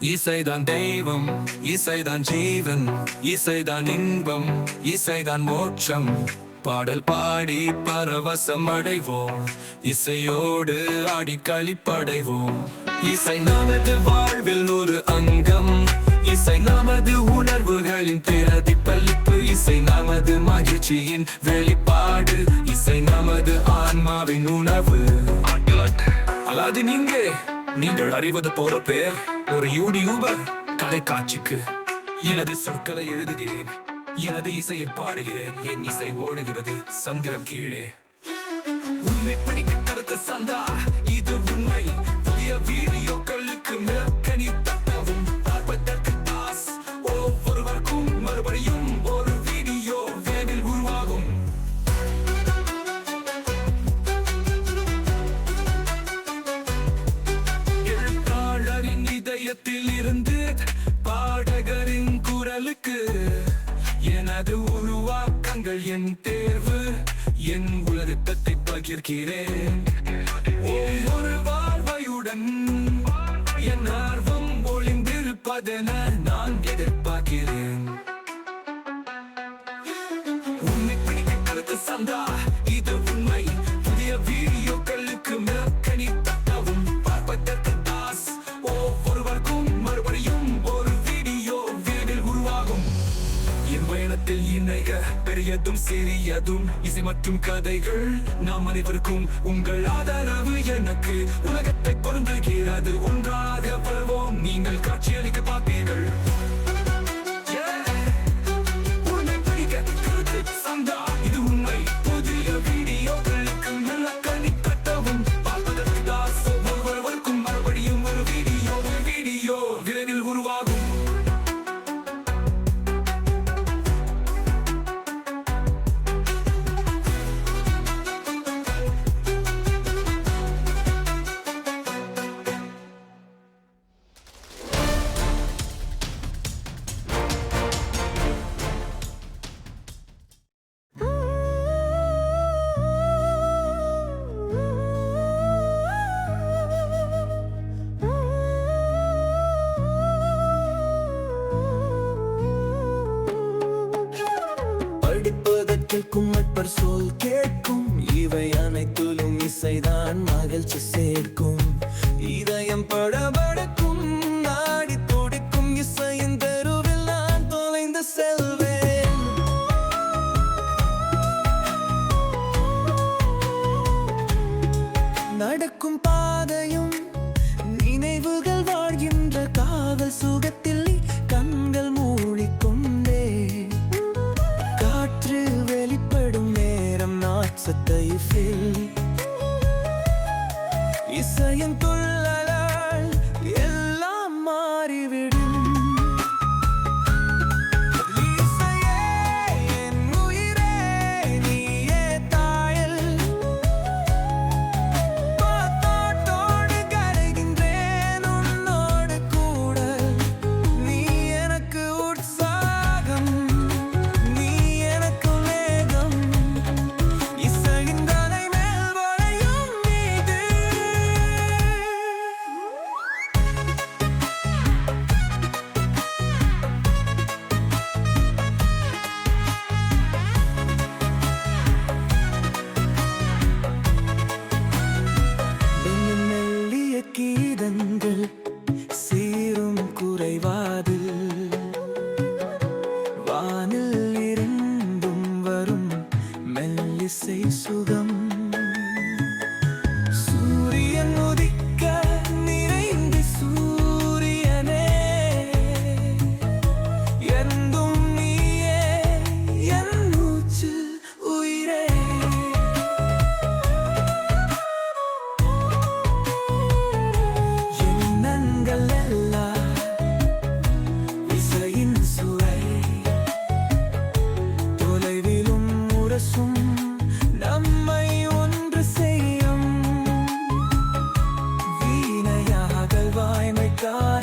இசைதான் தெய்வம் இசைதான் ஜீவன் இசைதான் இன்பம் இசைதான் மோட்சம். பாடல் பாடி பரவசம் அடைவோம் இசையோடு ஆடி கழிப்படைவோம் இசை நமது வாழ்வில் ஒரு அங்கம் இசை நமது உணர்வுகளின் பிரதிபலிப்பு. இசை நமது மகிழ்ச்சியின் வெளிப்பாடு இசை நமது ஆன்மாவின் உணவு. அலாது நீங்க நீங்கள் அறிவது போல பேர் ஒரு யூடியூபர் கலை காட்சிக்கு எனது சொற்களை எழுதுகிறேன். எனது இசையை பாடுகிறேன். என் இசை ஓடுகிறது. சந்திரம் கீழே. உண்மை பிடிக்க கருத்து சந்தா. இது உண்மை. புதிய வீடியோக்களுக்கு மிளக்கணி தட்டவும் ஒவ்வொருவருக்கும் மறுபடியும் பாடகரின் குரலுக்கு எனது உருவாக்கங்கள் என் தேர்வு என் உலகத்தை பகிர்கிறேன். ஒவ்வொரு வாழ்வையுடன் என் ஆர்வம் ஒளிந்திருப்பதென நான் எதிர்பார்க்கிறேன். பெரியதும் சிறியதும் இசை மற்றும் கதைகள் நாம் அனைவருக்கும் உங்கள் ஆதரவு எனக்கு. உலகத்தை பொருந்துகிறது. ஒன்றாக வருவோம் நீங்கள் காட்சியளிக்க பார்ப்பீர்கள். அவர் சொல் கேட்கும். இவை அனைத்திலும் இசைதான் மகிழ்ச்சி சேர்க்கும். இதயம் படபடக்கும் நாடி துடிக்கும் இசையின் தெருவில் நான் தொலைந்து செல்வேன். நடக்கும் பாதையும் நினைவுகள் வாழ்கின்ற காதல் சுகத்தில் கண்கள் மூடிக்கொண்டே. காற்று வாசத்தை இசையின் துள்ளலால் எல்லாம் மாறிவிடும். இசை சுகம். God.